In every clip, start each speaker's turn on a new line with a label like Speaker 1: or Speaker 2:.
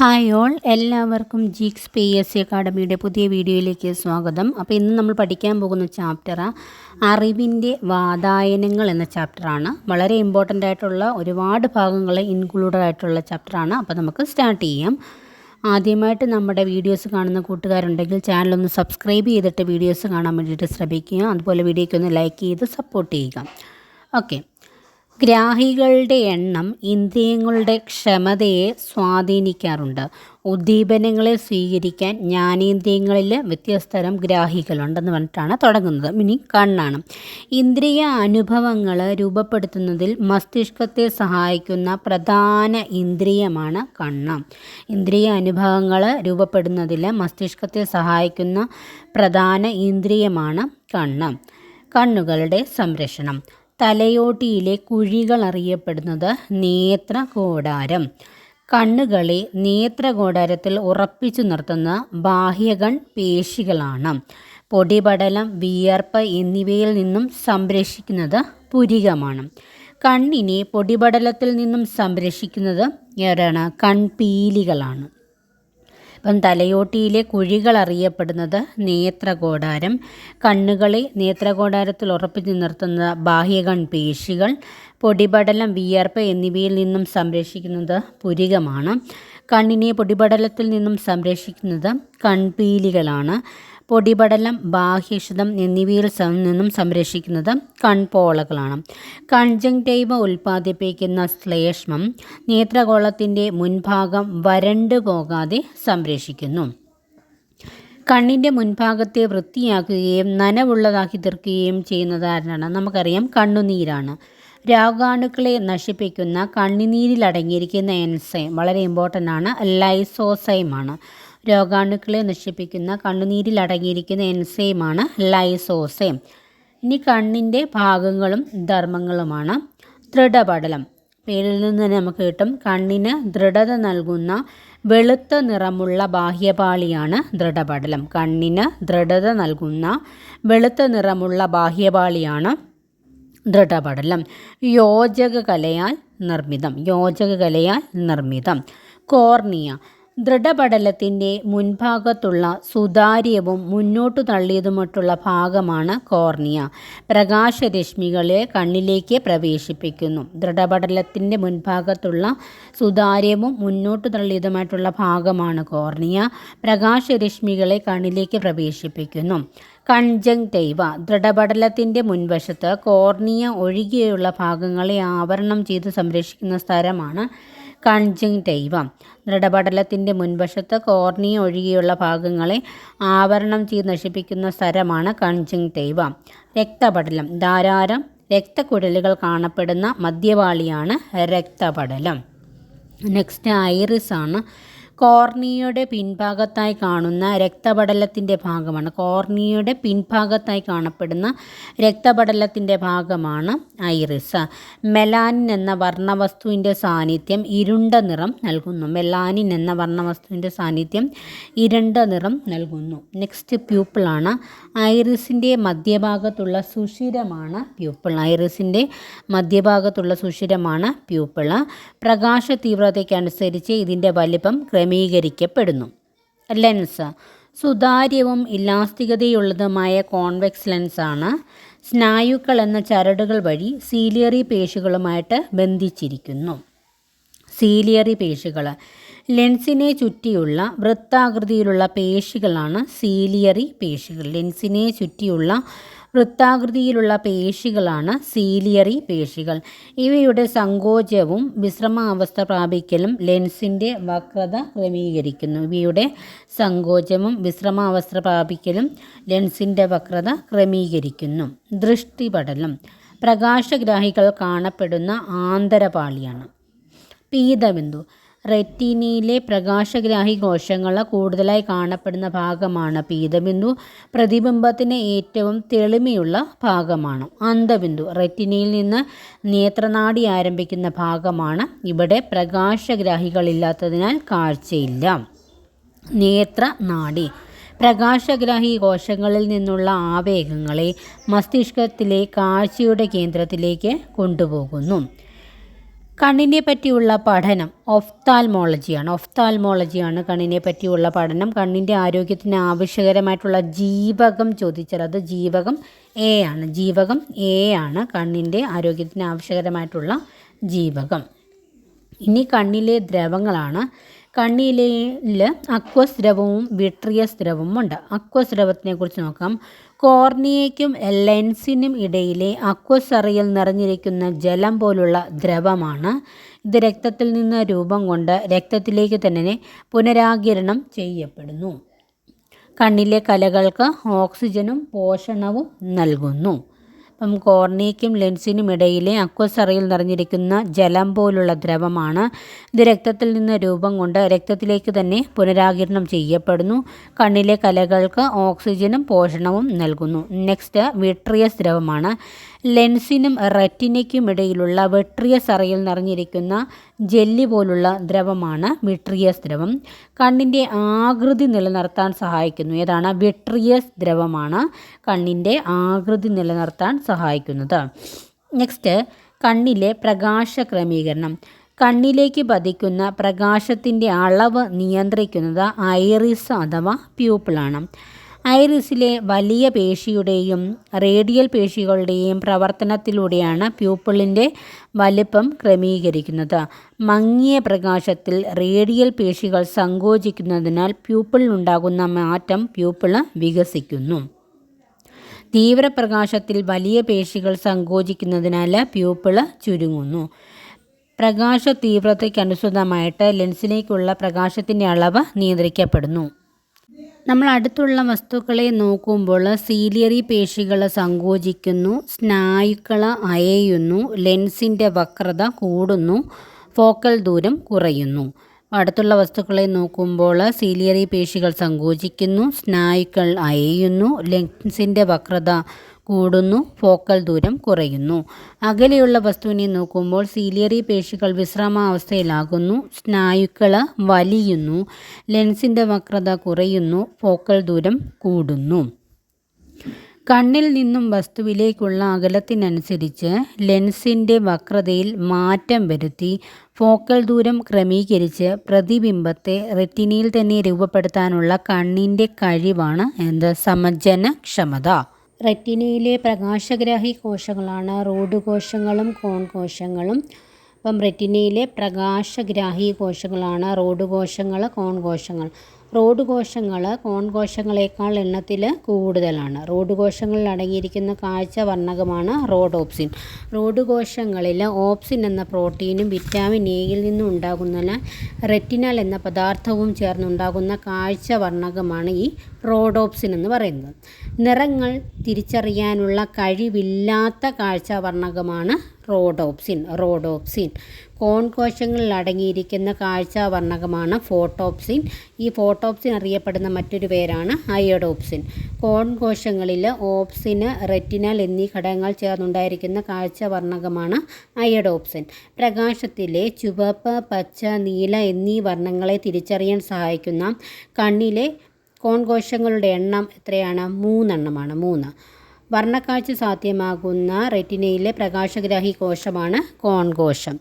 Speaker 1: Hi all എല്ലാവർക്കും Geeks P S C അക്കാഡമിയുടെ പുതിയ വീഡിയോയിലേക്ക് സ്വാഗതം. അപ്പോൾ ഇന്ന് നമ്മൾ പഠിക്കാൻ പോകുന്ന ചാപ്റ്റർ അറിവിന്റെ വാതായനങ്ങൾ എന്ന ചാപ്റ്ററാണ് വളരെ ഇമ്പോർട്ടന്റ് ആയിട്ടുള്ള ഒരുപാട് ഭാഗങ്ങൾ ഇൻക്ലൂഡഡ് ആയിട്ടുള്ള ചാപ്റ്ററാണ് അപ്പോൾ നമുക്ക് സ്റ്റാർട്ട് ചെയ്യാം. ആദ്യമായിട്ട് നമ്മുടെ വീഡിയോസ് കാണുന്ന കൂട്ടുകാരുണ്ടെങ്കിൽ ചാനലൊന്ന് സബ്സ്ക്രൈബ് ചെയ്തിട്ട് വീഡിയോസ് കാണാൻ വേണ്ടിയിട്ട് ശ്രമിക്കുക. അതുപോലെ വീഡിയോയ്ക്ക് ഒന്ന് ലൈക്ക് ചെയ്ത് സപ്പോർട്ട് ചെയ്യുക. ഓക്കെ ഗ്രാഹികളുടെ എണ്ണം ഇന്ദ്രിയങ്ങളുടെ ക്ഷമതയെ സ്വാധീനിക്കാറുണ്ട്. ഉദ്ദീപനങ്ങളെ സ്വീകരിക്കാൻ ജ്ഞാനേന്ദ്രിയങ്ങളിൽ വ്യത്യസ്തരം ഗ്രാഹികളുണ്ടെന്ന് പറഞ്ഞിട്ടാണ് തുടങ്ങുന്നത്. ഇനി കണ്ണാണ്. ഇന്ദ്രിയ അനുഭവങ്ങൾ രൂപപ്പെടുത്തുന്നതിൽ മസ്തിഷ്കത്തെ സഹായിക്കുന്ന പ്രധാന ഇന്ദ്രിയമാണ് കണ്ണ്. ഇന്ദ്രിയ അനുഭവങ്ങൾ രൂപപ്പെടുന്നതിൽ മസ്തിഷ്കത്തെ സഹായിക്കുന്ന പ്രധാന ഇന്ദ്രിയമാണ് കണ്ണ്. കണ്ണുകളുടെ സംരക്ഷണം. തലയോട്ടിയിലെ കുഴികൾ അറിയപ്പെടുന്നത് നേത്രകോടാരം. കണ്ണുകളെ നേത്രകോടാരത്തിൽ ഉറപ്പിച്ചു നിർത്തുന്ന ബാഹ്യകൺ പേശികളാണ്. പൊടിപടലം വിയർപ്പ് എന്നിവയിൽ നിന്നും സംരക്ഷിക്കുന്നത് പുരികമാണ്. കണ്ണിനെ പൊടിപടലത്തിൽ നിന്നും സംരക്ഷിക്കുന്നത് ഏതാണ്? കൺപീലികളാണ്. ഇപ്പം തലയോട്ടിയിലെ കുഴികൾ അറിയപ്പെടുന്നത് നേത്രകോടാരം. കണ്ണുകളെ നേത്രകോടാരത്തിൽ ഉറപ്പിച്ചു നിർത്തുന്ന ബാഹ്യകൺ പേശികൾ പൊടിപടലം വിയർപ്പ് എന്നിവയിൽ നിന്നും സംരക്ഷിക്കുന്നത് പുരികമാണ്. കണ്ണിനെ പൊടിപടലത്തിൽ നിന്നും സംരക്ഷിക്കുന്നത് കൺപീലികളാണ്. പൊടിപടലം ബാഹ്യക്ഷതം എന്നിവയിൽ നിന്നും സംരക്ഷിക്കുന്നത് കൺപോളകളാണ്. കൺജങ്ടൈവ ഉൽപ്പാദിപ്പിക്കുന്ന ശ്ലേഷ്മം നേത്രഗോളത്തിന്റെ മുൻഭാഗം വരണ്ടു പോകാതെ സംരക്ഷിക്കുന്നു. കണ്ണിന്റെ മുൻഭാഗത്തെ വൃത്തിയാക്കുകയും നനവുള്ളതാക്കി തീർക്കുകയും ചെയ്യുന്നത് ആരാണ്? നമുക്കറിയാം കണ്ണുനീരാണ്. രോഗാണുക്കളെ നശിപ്പിക്കുന്ന കണ്ണിനീരിൽ അടങ്ങിയിരിക്കുന്ന എൻസൈം വളരെ ഇമ്പോർട്ടന്റ് ആണ്. ലൈസോസൈമാണ്. രോഗാണുക്കളെ നശിപ്പിക്കുന്ന കണ്ണുനീരിൽ അടങ്ങിയിരിക്കുന്ന എൻസൈമാണ് ലൈസോസൈം. ഇനി കണ്ണിന്റെ ഭാഗങ്ങളും ധർമ്മങ്ങളുമാണ്. ദൃഢപടലം. പേരിൽ നിന്ന് തന്നെ നമുക്ക് കിട്ടും. കണ്ണിന് ദൃഢത നൽകുന്ന വെളുത്ത നിറമുള്ള ബാഹ്യപാളിയാണ് ദൃഢപടലം. കണ്ണിന് ദൃഢത നൽകുന്ന വെളുത്ത നിറമുള്ള ബാഹ്യപാളിയാണ് ദൃഢപടലം. യോജക കലയാൽ നിർമ്മിതം. യോജക കലയാൽ നിർമ്മിതം. കോർണിയ. ദൃഢപടലത്തിന്റെ മുൻഭാഗത്തുള്ള സുതാര്യവും മുന്നോട്ടു തള്ളിയതുമായിട്ടുള്ള ഭാഗമാണ് കോർണിയ. പ്രകാശരശ്മികളെ കണ്ണിലേക്ക് പ്രവേശിപ്പിക്കുന്നു. ദൃഢപടലത്തിന്റെ മുൻഭാഗത്തുള്ള സുതാര്യവും മുന്നോട്ടു തള്ളിയതുമായിട്ടുള്ള ഭാഗമാണ് കോർണിയ. പ്രകാശരശ്മികളെ കണ്ണിലേക്ക് പ്രവേശിപ്പിക്കുന്നു. കൺജങ്ടൈവ ദൃഢപടലത്തിന്റെ മുൻവശത്ത് കോർണിയ ഒഴികെയുള്ള ഭാഗങ്ങളെ ആവരണം ചെയ്ത് സംരക്ഷിക്കുന്ന സ്ഥലമാണ് കൺജങ്ടൈവ ദൃഢപടലത്തിന്റെ മുൻവശത്ത് കോർണിയ ഒഴികെയുള്ള ഭാഗങ്ങളെ ആവരണം ചെയ്ത് നശിപ്പിക്കുന്ന സ്ഥലമാണ് ദൈവം. രക്തപടലം. ധാരാളം രക്തക്കുഴലുകൾ കാണപ്പെടുന്ന മധ്യവാളിയാണ് രക്തപടലം. നെക്സ്റ്റ് ഐറിസ് ആണ് കോർണിയയുടെ പിൻഭാഗത്തായി കാണുന്ന രക്തപടലത്തിന്റെ ഭാഗമാണ്. കോർണിയയുടെ പിൻഭാഗത്തായി കാണപ്പെടുന്ന രക്തപടലത്തിന്റെ ഭാഗമാണ് ഐറിസ്. മെലാനിൻ എന്ന വർണവസ്തുവിന്റെ സാന്നിധ്യം ഇരുണ്ട നിറം നൽകുന്നു. മെലാനിൻ എന്ന വർണവസ്തുവിന്റെ സാന്നിധ്യം ഇരുണ്ട നിറം നൽകുന്നു. നെക്സ്റ്റ് പ്യൂപ്പിളാണ് ഐറിസിന്റെ മധ്യഭാഗത്തുള്ള സുഷിരമാണ് പ്യൂപ്പിൾ ഐറിസിന്റെ മധ്യഭാഗത്തുള്ള സുഷിരമാണ് പ്യൂപ്പിൾ പ്രകാശ തീവ്രതയ്ക്കനുസരിച്ച് ഇതിന്റെ വലിപ്പം ക്രമീകരിക്കപ്പെടുന്നു. ലെൻസ് സുതാര്യവും ഇലാസ്തികതയുള്ളതുമായ കോൺവെക്സ് ലെൻസാണ് സ്നായുക്കൾ എന്ന ചരടുകൾ വഴി സീലിയറി പേശികളുമായിട്ട് ബന്ധിച്ചിരിക്കുന്നു. സീലിയറി പേശികൾ ലെൻസിനെ ചുറ്റിയുള്ള വൃത്താകൃതിയിലുള്ള പേശികളാണ് സീലിയറി പേശികൾ. ലെൻസിനെ ചുറ്റിയുള്ള വൃത്താകൃതിയിലുള്ള പേശികളാണ് സീലിയറി പേശികൾ. ഇവയുടെ സങ്കോചവും വിശ്രമാവസ്ഥ പ്രാപിക്കലും ലെൻസിന്റെ വക്രത ക്രമീകരിക്കുന്നു. ഇവയുടെ സങ്കോചവും വിശ്രമാവസ്ഥ പ്രാപിക്കലും ലെൻസിന്റെ വക്രത ക്രമീകരിക്കുന്നു. ദൃഷ്ടിപടലം. പ്രകാശഗ്രാഹികൾ കാണപ്പെടുന്ന ആന്തരപാളിയാണ്. പീതബിന്ദു. റെറ്റീനയിലെ പ്രകാശഗ്രാഹി കോശങ്ങൾ കൂടുതലായി കാണപ്പെടുന്ന ഭാഗമാണ് പീതബിന്ദു. പ്രതിബിംബത്തിന് ഏറ്റവും തെളിമയുള്ള ഭാഗമാണ് അന്തബിന്ദു റെറ്റിനയിൽ നിന്ന് നേത്രനാടി ആരംഭിക്കുന്ന ഭാഗമാണ്. ഇവിടെ പ്രകാശഗ്രാഹികളില്ലാത്തതിനാൽ കാഴ്ചയില്ല. നേത്രനാടി. പ്രകാശഗ്രാഹി കോശങ്ങളിൽ നിന്നുള്ള ആവേഗങ്ങളെ മസ്തിഷ്കത്തിലെ കാഴ്ചയുടെ കേന്ദ്രത്തിലേക്ക് കൊണ്ടുപോകുന്നു. കണ്ണിനെ പറ്റിയുള്ള പഠനം ഒഫ്താൽമോളജിയാണ്. ഒഫ്താൽമോളജിയാണ് കണ്ണിനെ പറ്റിയുള്ള പഠനം. കണ്ണിന്റെ ആരോഗ്യത്തിന് ആവശ്യകരമായിട്ടുള്ള ജീവകം ചോദിച്ചാൽ അത് ജീവകം എ ആണ്. ജീവകം എ ആണ് കണ്ണിന്റെ ആരോഗ്യത്തിന് ആവശ്യകരമായിട്ടുള്ള ജീവകം. ഇനി കണ്ണിലെ ദ്രവങ്ങളാണ്. കണ്ണിലെ അക്വസ് ദ്രവവും വിട്രിയസ് ദ്രവവും ഉണ്ട്. അക്വസ് ദ്രവത്തിനെ കുറിച്ച് നോക്കാം. കോർണിയയ്ക്കും ലെൻസിനും ഇടയിലെ അക്വസറിയിൽ നിറഞ്ഞിരിക്കുന്ന ജലം പോലുള്ള ദ്രവമാണ് ഇത് രക്തത്തിൽ നിന്ന് രൂപം കൊണ്ട് രക്തത്തിലേക്ക് തന്നെ പുനരാകിരണം ചെയ്യപ്പെടുന്നു. കണ്ണിലെ കലകൾക്ക് ഓക്സിജനും പോഷണവും നൽകുന്നു. അപ്പം കോർണിയയ്ക്കും ലെൻസിനും ഇടയിലെ അക്വസറയിൽ നിറഞ്ഞിരിക്കുന്ന ജലം പോലുള്ള ദ്രവമാണ്. ഇത് രക്തത്തിൽ നിന്ന് രൂപം കൊണ്ട് രക്തത്തിലേക്ക് തന്നെ പുനരാകിരണം ചെയ്യപ്പെടുന്നു. കണ്ണിലെ കലകൾക്ക് ഓക്സിജനും പോഷണവും നൽകുന്നു. Next vitreous ദ്രവമാണ്. ലെൻസിനും റെറ്റിനയ്ക്കുമിടയിലുള്ള വെട്രിയസ് അറയിൽ നിറഞ്ഞിരിക്കുന്ന ജെല്ലി പോലുള്ള ദ്രവമാണ് വിട്രിയസ് ദ്രവം. കണ്ണിന്റെ ആകൃതി നിലനിർത്താൻ സഹായിക്കുന്നു. ഏതാണ്? വിട്രിയസ് ദ്രവമാണ് കണ്ണിന്റെ ആകൃതി നിലനിർത്താൻ സഹായിക്കുന്നത്. നെക്സ്റ്റ് കണ്ണിലെ പ്രകാശ ക്രമീകരണം. കണ്ണിലേക്ക് പതിക്കുന്ന പ്രകാശത്തിന്റെ അളവ് നിയന്ത്രിക്കുന്നത് ഐറിസ് അഥവാ പ്യൂപ്പിളാണ്. ഐറിസിലെ വലിയ പേശിയുടെയും റേഡിയൽ പേശികളുടെയും പ്രവർത്തനത്തിലൂടെയാണ് പ്യൂപ്പിളിന്റെ വലിപ്പം ക്രമീകരിക്കുന്നത്. മങ്ങിയ പ്രകാശത്തിൽ റേഡിയൽ പേശികൾ സങ്കോചിക്കുന്നതിനാൽ പ്യൂപ്പിളിനുണ്ടാകുന്ന മാറ്റം പ്യൂപ്പിൾ വികസിക്കുന്നു. തീവ്രപ്രകാശത്തിൽ വലിയ പേശികൾ സങ്കോചിക്കുന്നതിനാൽ പ്യൂപ്പിൾ ചുരുങ്ങുന്നു. പ്രകാശ തീവ്രതയ്ക്കനുസൃതമായിട്ട് ലെൻസിലേക്കുള്ള പ്രകാശത്തിന്റെ അളവ് നിയന്ത്രിക്കപ്പെടുന്നു. നമ്മൾ അടുത്തുള്ള വസ്തുക്കളെ നോക്കുമ്പോൾ സീലിയറി പേശികൾ സങ്കോചിക്കുന്നു സ്നായുക്കൾ അയയുന്നു ലെൻസിന്റെ വക്രത കൂടുന്നു ഫോക്കൽ ദൂരം കുറയുന്നു. അടുത്തുള്ള വസ്തുക്കളെ നോക്കുമ്പോൾ സീലിയറി പേശികൾ സങ്കോചിക്കുന്നു സ്നായുക്കൾ അയയുന്നു ലെൻസിന്റെ വക്രത കൂടുന്നു ഫോക്കൽ ദൂരം കുറയുന്നു. അകലെയുള്ള വസ്തുവിനെ നോക്കുമ്പോൾ സീലിയറി പേശികൾ വിശ്രമാവസ്ഥയിലാകുന്നു സ്നായുക്കൾ വലിയുന്നു ലെൻസിന്റെ വക്രത കുറയുന്നു ഫോക്കൽ ദൂരം കൂടുന്നു. കണ്ണിൽ നിന്നും വസ്തുവിലേക്കുള്ള അകലത്തിനനുസരിച്ച് ലെൻസിന്റെ വക്രതയിൽ മാറ്റം വരുത്തി ഫോക്കൽ ദൂരം ക്രമീകരിച്ച് പ്രതിബിംബത്തെ റെറ്റിനയിൽ തന്നെ രൂപപ്പെടുത്താനുള്ള കണ്ണിന്റെ കഴിവാണ് എന്ത്? സമജനക്ഷമത റെറ്റിനയിലെ പ്രകാശഗ്രാഹി കോശങ്ങളാണ്. റോഡ് കോശങ്ങളും കോൺ കോശങ്ങളും. അപ്പം റെറ്റിനയിലെ പ്രകാശഗ്രാഹി കോശങ്ങളാണ്. റോഡ് കോശങ്ങൾ കോൺ കോശങ്ങൾ. റോഡ് കോശങ്ങൾ കോൺ കോശങ്ങളേക്കാൾ എണ്ണത്തിൽ കൂടുതലാണ്. റോഡ് കോശങ്ങളിൽ അടങ്ങിയിരിക്കുന്ന കാഴ്ച വർണകമാണ് റോഡോപ്സിൻ. റോഡ് കോശങ്ങളിൽ ഓപ്സിൻ എന്ന പ്രോട്ടീനും വിറ്റാമിൻ എയിൽ നിന്നും ഉണ്ടാകുന്ന റെറ്റിനൽ എന്ന പദാർത്ഥവും ചേർന്നുണ്ടാകുന്ന കാഴ്ച വർണകമാണ് ഈ റോഡോപ്സിൻ എന്ന് പറയുന്നത്. നിറങ്ങൾ തിരിച്ചറിയാനുള്ള കഴിവില്ലാത്ത കാഴ്ച വർണകമാണ് റോഡോപ്സിൻ. റോഡോപ്സിൻ. കോൺ കോശങ്ങളിൽ അടങ്ങിയിരിക്കുന്ന കാഴ്ച വർണകമാണ് ഫോട്ടോപ്സിൻ. ഈ ഫോട്ടോപ്സിൻ അറിയപ്പെടുന്ന മറ്റൊരു പേരാണ് അയഡോപ്സിൻ. കോൺ കോശങ്ങളിൽ ഓപ്സിന് റെറ്റിനൽ എന്നീ ഘടകങ്ങൾ ചേർന്നുണ്ടായിരിക്കുന്ന കാഴ്ച വർണകമാണ് അയഡോപ്സിൻ. പ്രകാശത്തിലെ ചുവപ്പ് പച്ച നീല എന്നീ വർണങ്ങളെ തിരിച്ചറിയാൻ സഹായിക്കുന്ന കണ്ണിലെ കോൺ കോശങ്ങളുടെ എണ്ണം എത്രയാണ്? മൂന്നെണ്ണമാണ്. മൂന്ന്. വർണക്കാഴ്ച സാധ്യമാകുന്ന റെറ്റിനയിലെ പ്രകാശഗ്രാഹി കോശമാണ് കോൺ കോശം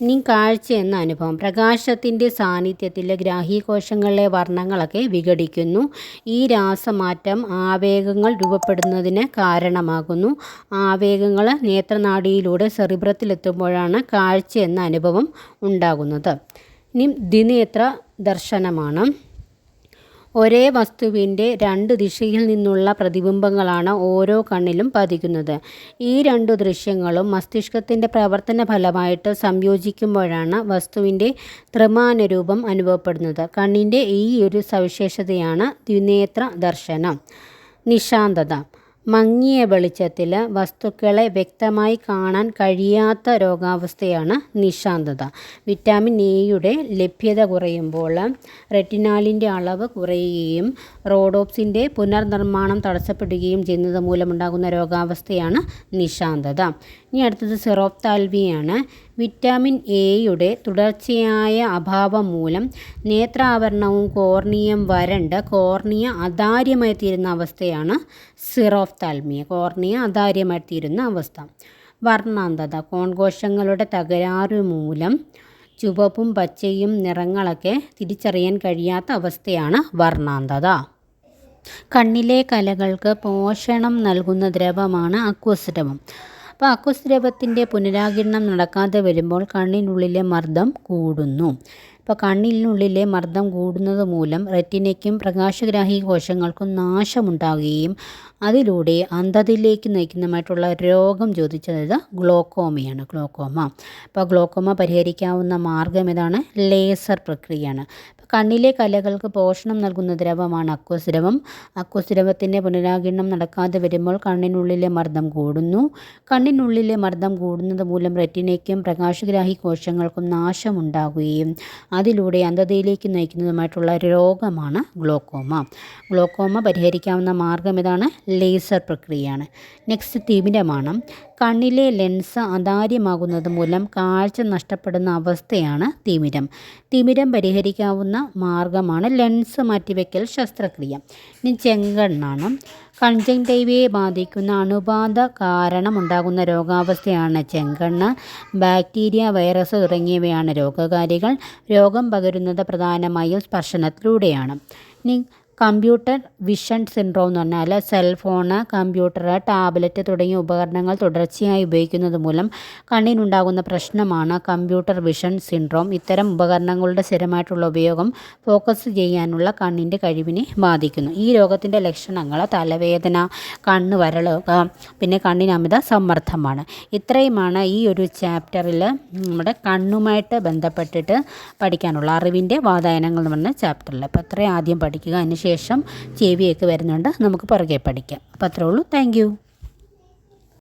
Speaker 1: ഇനി കാഴ്ച എന്ന അനുഭവം. പ്രകാശത്തിന്റെ സാന്നിധ്യത്തിൽ ഗ്രാഹീകോശങ്ങളിലെ വർണങ്ങളൊക്കെ വിഘടിക്കുന്നു. ഈ രാസമാറ്റം ആവേഗങ്ങൾ രൂപപ്പെടുന്നതിന് കാരണമാകുന്നു. ആവേഗങ്ങൾ നേത്രനാടിയിലൂടെ സെറിബ്രത്തിലെത്തുമ്പോഴാണ് കാഴ്ച എന്ന അനുഭവം ഉണ്ടാകുന്നത്. ഇനി ദിനേത്ര ദർശനമാണ്. ഒരേ വസ്തുവിന്റെ രണ്ട് ദിശയിൽ നിന്നുള്ള പ്രതിബിംബങ്ങളാണ് ഓരോ കണ്ണിലും പതിക്കുന്നത്. ഈ രണ്ടു ദൃശ്യങ്ങളും മസ്തിഷ്കത്തിന്റെ പ്രവർത്തന ഫലമായിട്ട് സംയോജിക്കുമ്പോഴാണ് വസ്തുവിന്റെ ത്രിമാനരൂപം അനുഭവപ്പെടുന്നത്. കണ്ണിന്റെ ഈ ഒരു സവിശേഷതയാണ് ദ്വിനേത്ര ദർശനം. നിശാന്തത. മങ്ങിയ വെളിച്ചത്തിൽ വസ്തുക്കളെ വ്യക്തമായി കാണാൻ കഴിയാത്ത രോഗാവസ്ഥയാണ് നിശാന്തത. വിറ്റാമിൻ എയുടെ ലഭ്യത കുറയുമ്പോൾ റെറ്റിനാലിന്റെ അളവ് കുറയുകയും റോഡോപ്സിന്റെ പുനർനിർമ്മാണം തടസ്സപ്പെടുകയും ചെയ്യുന്നത് മൂലമുണ്ടാകുന്ന രോഗാവസ്ഥയാണ് നിശാന്തത. ഇനി അടുത്തത് സിറോപ്താൽവിയാണ്. വിറ്റാമിൻ എയുടെ തുടർച്ചയായ അഭാവം മൂലം നേത്രാവരണവും കോർണിയം വരണ്ട് കോർണിയ അതാര്യമായി തീരുന്ന അവസ്ഥയാണ് സിറോഫ്താൽമിയ കോർണിയ അതാര്യമായി തീരുന്ന അവസ്ഥ. വർണാന്തത. കോൺകോശങ്ങളുടെ തകരാറ് മൂലം ചുവപ്പും പച്ചയും നിറങ്ങളൊക്കെ തിരിച്ചറിയാൻ കഴിയാത്ത അവസ്ഥയാണ് വർണാന്തത. കണ്ണിലെ കലകൾക്ക് പോഷണം നൽകുന്ന ദ്രവമാണ് അക്വസ് അപ്പോൾ അക്വസ് ദ്രവത്തിന്റെ പുനരാകിരണം നടക്കാതെ വരുമ്പോൾ കണ്ണിനുള്ളിലെ മർദ്ദം കൂടുന്നു. ഇപ്പോൾ കണ്ണിനുള്ളിലെ മർദ്ദം കൂടുന്നത് മൂലം റെറ്റിനയ്ക്കും പ്രകാശഗ്രാഹി കോശങ്ങൾക്കും നാശമുണ്ടാകുകയും അതിലൂടെ അന്ധതയിലേക്ക് നയിക്കുന്നതുമായിട്ടുള്ള രോഗം ചോദിച്ചത് ഗ്ലോക്കോമയാണ് ഗ്ലോക്കോമ. അപ്പോൾ ഗ്ലോക്കോമ പരിഹരിക്കാവുന്ന മാർഗം ഏതാണ്? ലേസർ പ്രക്രിയയാണ്. കണ്ണിലെ കലകൾക്ക് പോഷണം നൽകുന്ന ദ്രവമാണ് അക്വസ്രവം. അക്വസ്രവത്തിന്റെ അക്വസ് പുനരാകിരണം നടക്കാതെ വരുമ്പോൾ കണ്ണിനുള്ളിലെ മർദ്ദം കൂടുന്നു. കണ്ണിനുള്ളിലെ മർദ്ദം കൂടുന്നത് മൂലം റെറ്റിനയ്ക്കും പ്രകാശഗ്രാഹി കോശങ്ങൾക്കും നാശമുണ്ടാകുകയും അതിലൂടെ അന്ധതയിലേക്ക് നയിക്കുന്നതുമായിട്ടുള്ള രോഗമാണ് ഗ്ലോക്കോമ. ഗ്ലോക്കോമ പരിഹരിക്കാവുന്ന മാർഗം ഇതാണ് ലേസർ പ്രക്രിയയാണ്. നെക്സ്റ്റ് തിമിരമാണ് കണ്ണിലെ ലെൻസ് അതാര്യമാകുന്നത് മൂലം കാഴ്ച നഷ്ടപ്പെടുന്ന അവസ്ഥയാണ് തിമിരം. തിമിരം പരിഹരിക്കാവുന്ന മാർഗമാണ് ലെൻസ് മാറ്റിവെക്കൽ ശസ്ത്രക്രിയ. ഇനി ചെങ്കണ്ണാണ്. കൺജങ്ടൈവയെ ബാധിക്കുന്ന അണുബാധ കാരണമുണ്ടാകുന്ന രോഗാവസ്ഥയാണ് ചെങ്കണ്ണ്. ബാക്ടീരിയ വൈറസ് തുടങ്ങിയവയാണ് രോഗകാരികൾ. രോഗം പകരുന്നത് പ്രധാനമായും സ്പർശനത്തിലൂടെയാണ്. ഇനി കമ്പ്യൂട്ടർ വിഷൻ സിൻഡ്രോം എന്ന് പറഞ്ഞാൽ സെൽഫോണ് കമ്പ്യൂട്ടർ ടാബ്ലറ്റ് തുടങ്ങിയ ഉപകരണങ്ങൾ തുടർച്ചയായി ഉപയോഗിക്കുന്നത് മൂലം കണ്ണിനുണ്ടാകുന്ന പ്രശ്നമാണ് കമ്പ്യൂട്ടർ വിഷൻ സിൻഡ്രോം. ഇത്തരം ഉപകരണങ്ങളുടെ സ്ഥിരമായിട്ടുള്ള ഉപയോഗം ഫോക്കസ് ചെയ്യാനുള്ള കണ്ണിന്റെ കഴിവിനെ ബാധിക്കുന്നു. ഈ രോഗത്തിന്റെ ലക്ഷണങ്ങൾ തലവേദന കണ്ണ് വരളുക പിന്നെ കണ്ണിന് അമിത സമ്മർദ്ദമാണ്. ഇത്രയുമാണ് ഈ ഒരു ചാപ്റ്ററിൽ നമ്മുടെ കണ്ണുമായിട്ട് ബന്ധപ്പെട്ടിട്ട് പഠിക്കാനുള്ള അറിവിന്റെ വാതായനങ്ങൾ എന്ന് പറഞ്ഞ ചാപ്റ്ററിൽ അപ്പോൾ അത്രയും ആദ്യം പഠിക്കുക. അതിന് ശേഷം ചേവിയൊക്കെ വരുന്നുണ്ട്. നമുക്ക് പുറകെ പഠിക്കാം. അപ്പോൾ അത്രേ ഉള്ളൂ താങ്ക്